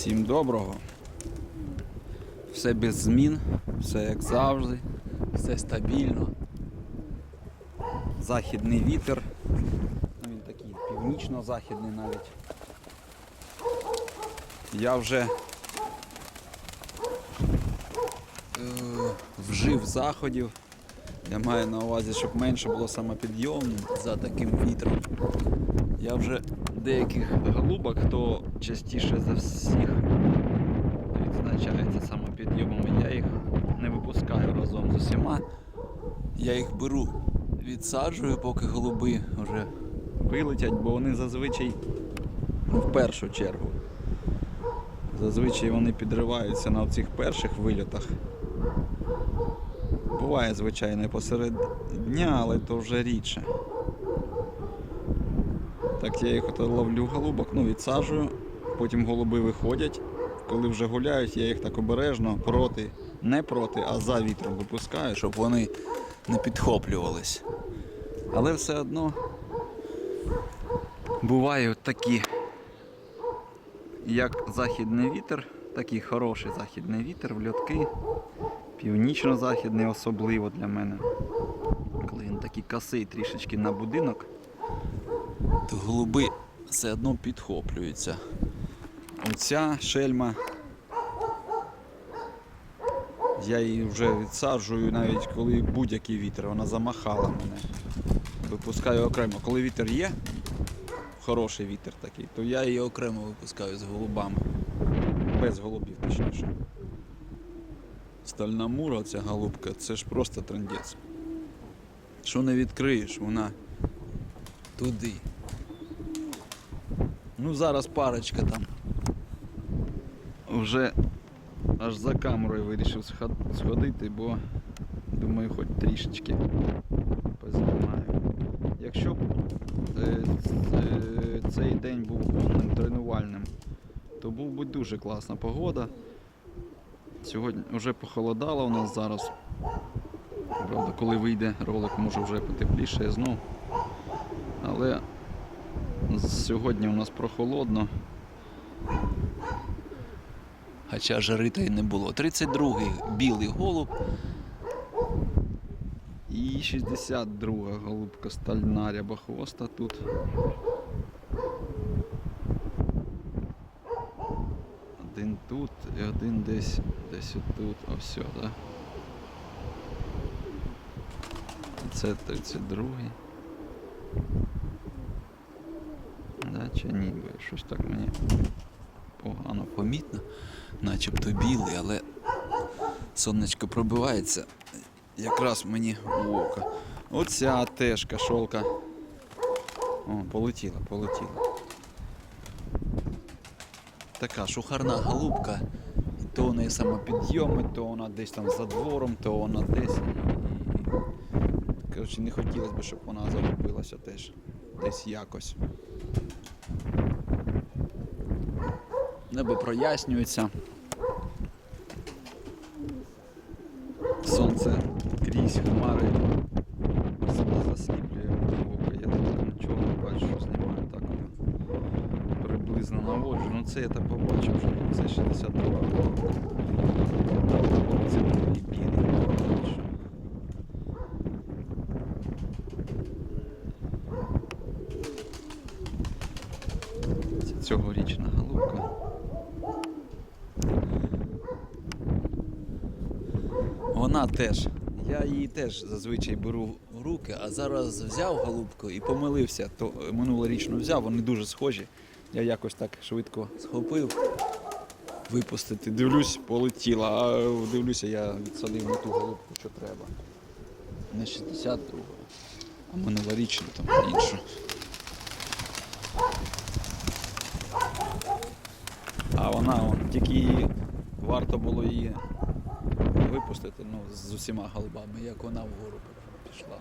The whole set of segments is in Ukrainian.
Всім доброго. Все без змін, все як завжди, все стабільно. Західний вітер. Ну, він такий північно-західний навіть. Я вже е, вжив заходів. Я маю на увазі, щоб менше було самопідйом за таким вітром. Я вже деяких голубок, хто частіше за всіх відзначається самопідйомами, я їх не випускаю разом з усіма. Я їх беру, відсаджую, поки голуби вже вилетять, бо вони зазвичай ну, в першу чергу. Зазвичай вони підриваються на цих перших вильотах. Буває, звичайно, посеред дня, але то вже рідше. Так я їх ото ловлю голубок, ну відсаджую, потім голуби виходять. Коли вже гуляють, я їх так обережно проти, не проти, а за вітром випускаю, щоб вони не підхоплювались. Але все одно бувають такі, як західний вітер, такий хороший західний вітер в льотки, північно-західний особливо для мене. Коли він такий косий трішечки на будинок то голуби все одно підхоплюються. Оця шельма. Я її вже відсаджую навіть коли будь-який вітер, вона замахала мене. Випускаю окремо. Коли вітер є, хороший вітер такий, то я її окремо випускаю з голубами. Без голубів точніше. Стальна мура, ця голубка, це ж просто трендець. Що не відкриєш, вона туди. Ну зараз парочка там. Вже аж за камерою вирішив сходити, бо думаю, хоч трішечки познімаю. Якщо б е, е, цей день був повним тренувальним, то був би дуже класна погода. Сьогодні вже похолодало у нас зараз. Правда, коли вийде ролик, може вже потепліше знов. Але Сьогодні у нас прохолодно. Хоча жари та й не було. 32-й білий голуб. І 62-га голубка стальна рябохвоста тут. Один тут і один десь десь отут. Ось так? Це 32-й. Да, чи ні, бо щось так мені погано помітно, начебто білий, але сонечко пробивається якраз мені в око. Оця теж кашолка. О, полетіла, полетіла. Така шухарна голубка. То у неї самопідйоми, то вона десь там за двором, то вона десь. Коротше, не хотілося б, щоб вона загубилася теж. Десь якось. Небо прояснюється. Сонце крізь хмари сильно засліплює мені око. Я тут нічого не бачу, що знімаю так от приблизно наводжу. Ну це я так побачив вже. Це 62 Це такий білий. Це цьогорічна голубка. Вона теж. Я її теж зазвичай беру в руки, а зараз взяв голубку і помилився. То е, минулорічну взяв, вони дуже схожі. Я якось так швидко схопив. Випустити. Дивлюсь, полетіла, а дивлюся, я відсадив на ту голубку, що треба. Не 62, а минулорічну там іншу. А вона он, тільки її варто було її випустити ну, з усіма голубами, як вона вгору пішла.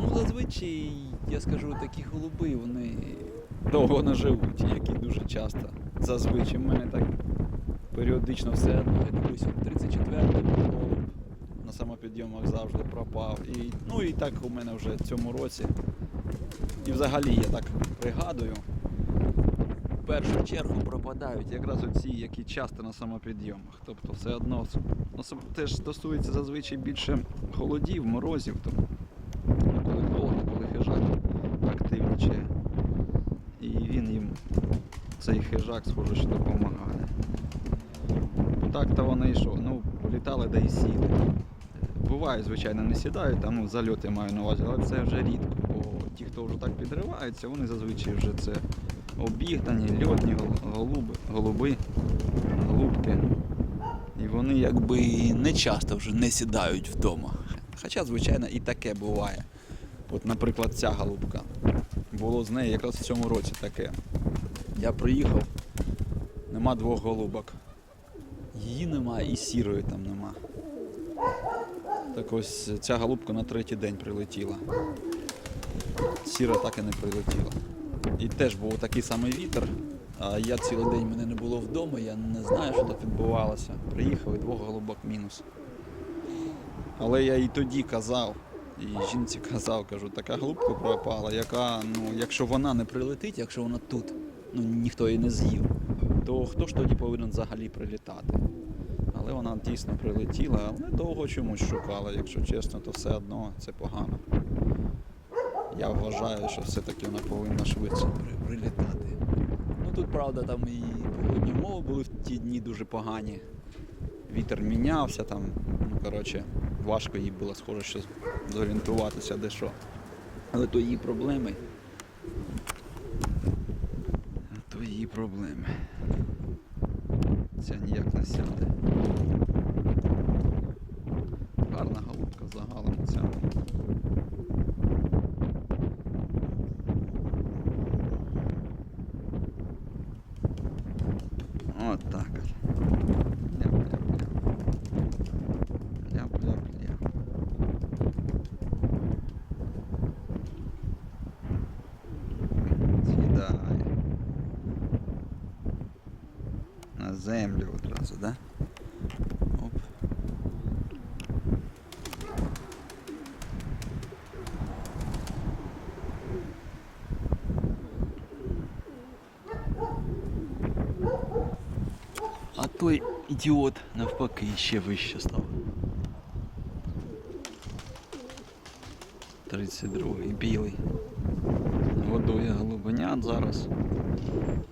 Ну, зазвичай, я скажу, такі голуби, вони довго не живуть, які дуже часто. Зазвичай в мене так періодично все одно. Я дивлюсь, 34-й голуб на самопідйомах завжди пропав. І, ну і так у мене вже в цьому році. І взагалі я так пригадую, В першу чергу пропадають якраз оці, які часто на самопідйомах. Тобто все одно особ- теж стосується зазвичай більше холодів, морозів. Тобто, коли холодно, коли хижак активнічає. І він їм, цей хижак, схоже, що допомагає. Так то вони і що? Ну, політали да і сіли. Буває, звичайно, не сідають, там ну, зальоти маю на увазі, але це вже рідко, бо ті, хто вже так підриваються, вони зазвичай вже це обігнані, льотні голуби, голуби, голубки. І вони якби не часто вже не сідають вдома. Хоча, звичайно, і таке буває. От, наприклад, ця голубка. Було з нею якраз в цьому році таке. Я приїхав, нема двох голубок. Її нема і сірої там нема. Так ось ця голубка на третій день прилетіла. Сіра так і не прилетіла. І теж був такий самий вітер. А я цілий день мене не було вдома, я не знаю, що тут відбувалося. Приїхав і двох голубок мінус. Але я і тоді казав, і жінці казав, кажу, така голубка пропала, яка, ну, якщо вона не прилетить, якщо вона тут, ну ніхто її не з'їв, то хто ж тоді повинен взагалі прилітати? Але вона дійсно прилетіла, але довго чомусь шукала, якщо чесно, то все одно це погано. Я вважаю, що все-таки вона повинна швидше при- прилітати. Ну тут, правда, там і погодні умови були в ті дні дуже погані. Вітер мінявся там, ну коротше, важко їй було схоже, що зорієнтуватися де що. Але то її проблеми. То її проблеми. Ця ніяк не сяде. Гарна голубка загалом ця. От так от. Ляп-ляп-ляп. Ляп-ляп-ляп. Сідає. На землю одразу, да? Оп. А той ідіот навпаки ще вище став. 32-й білий. Годує голубенят зараз.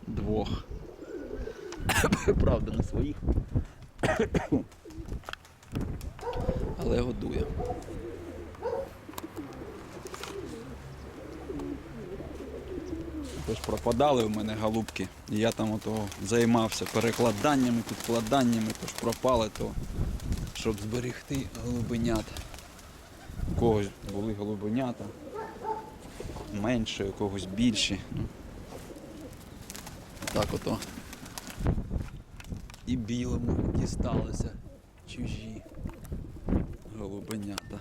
Двох. Правда, не своїх. Але годує. Тож пропадали в мене голубки. І я там ото займався перекладаннями, підкладаннями, тож пропали, то щоб зберегти голубенят. У когось були голубенята. Менше, у когось більші. Ну, Так ото. І білому дісталося чужі голубенята.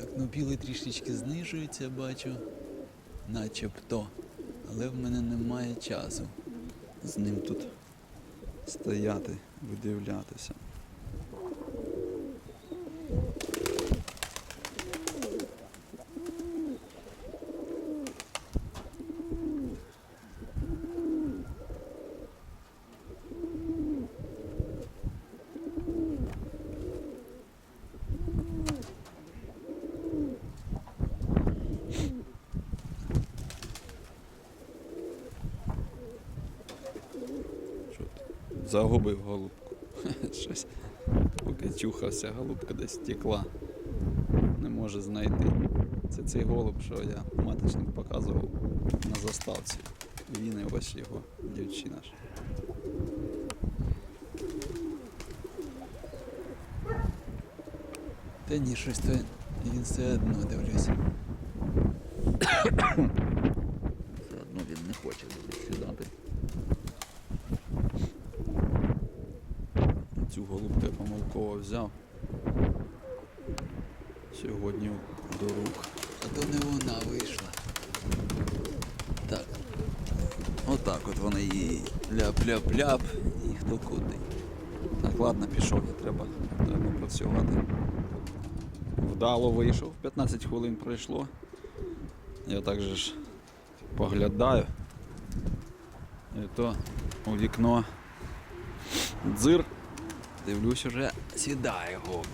Так, ну білий трішечки знижується, бачу, начебто. Але в мене немає часу з ним тут стояти, видивлятися. Що ти? Загубив голубку. Щось. Поки чухався, голубка десь текла. Не може знайти. Це цей голуб, що я маточник показував на заставці. Він і ось його дівчина. ж. Та ні, щось то він все одно дивлюся. Все одно він не хоче туди сідати. Цю голубку я помилково взяв. Сьогодні до рук. А то не вона вийшла. Так. Отак от вони її ляп-ляп-ляп і хто куди. Так, ладно, пішов, я треба, треба працювати. Вдало вийшов, 15 хвилин пройшло. Я так же ж поглядаю. І то у вікно дзир. Дивлюсь, уже сідає гоп.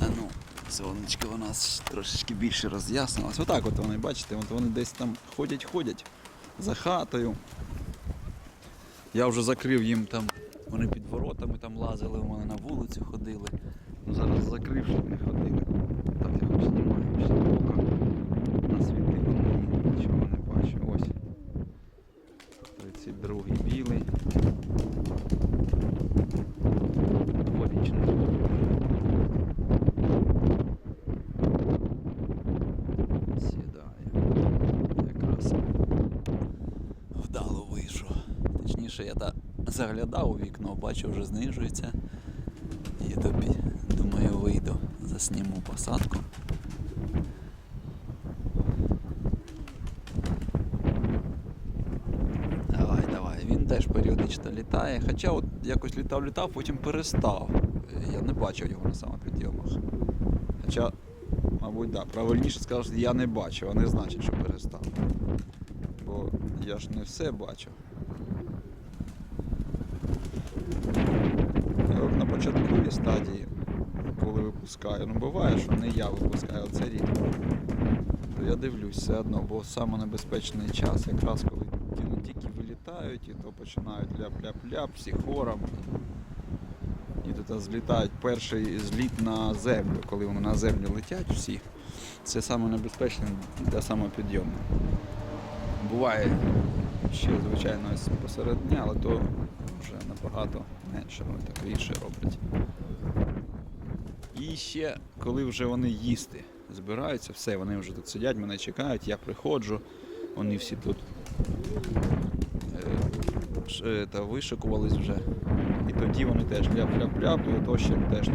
А ну, сонечко у нас трошечки більше роз'яснилось. Отак от вони, бачите, от вони десь там ходять-ходять за хатою. Я вже закрив їм там, вони під воротами там лазили, у мене на вулицю ходили. Ну, зараз закрив, щоб не ходили. Так я хоч знімаю, ще око насвітило мені, нічого не бачу. Ось. 32 білий. Дворічний. Сідає. Якраз вдало вийшов. Точніше, я так заглядав у вікно, бачу, вже знижується. І тобі, думаю, вийду, засніму посадку. Давай, давай. Він теж періодично літає. Хоча от якось літав, літав, потім перестав. Я не бачив його на самопідйомах. Хоча, мабуть, да, правильніше сказати, я не бачив, а не значить, що перестав. Бо я ж не все бачив. От на початковій стадії, коли випускаю, ну буває, що не я випускаю, а це рідко. То я дивлюсь все одно, бо саме небезпечний час, якраз коли ті тільки вилітають, і то починають ляп-ляп-ляп всі хором. І тут злітають перший зліт на землю, коли вони на землю летять всі. Це саме небезпечне для самопідйому. Буває ще, звичайно, посеред дня, але то вже набагато менше, вони так рідше роблять. І ще, коли вже вони їсти збираються, все, вони вже тут сидять, мене чекають, я приходжу, вони всі тут е, е, та вишикувались вже. І тоді вони теж ляп-ляп-ляп, і ото ще теж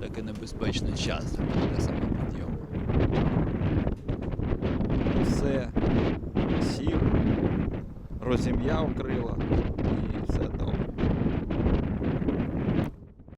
такий небезпечний час для самопідйому. Все, сів, розім'яв крила і все